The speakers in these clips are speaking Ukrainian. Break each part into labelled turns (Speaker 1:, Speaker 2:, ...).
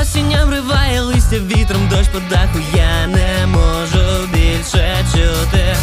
Speaker 1: Осінням риває листя вітром, дощ по даху я не можу більше чути.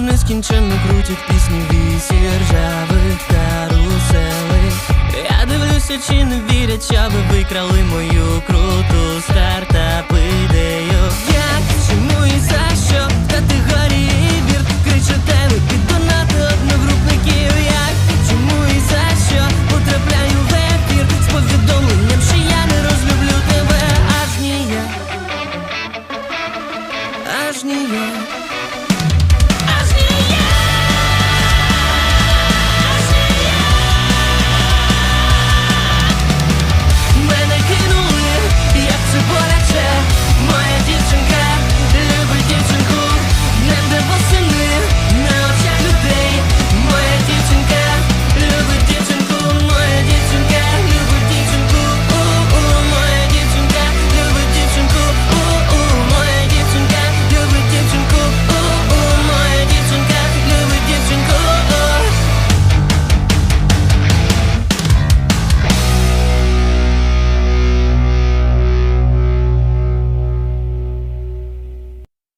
Speaker 1: нескінченно крутять пісні вісі ржавих каруселей. Я дивлюся, чи не вірять, що ви викрали мою круту стартап ідею. Як, чому і за що в категорії вір кричите ви під донати одногрупників. Чому і за що потрапляю в ефір з я не розлюблю тебе, аж ніяк, аж ніяк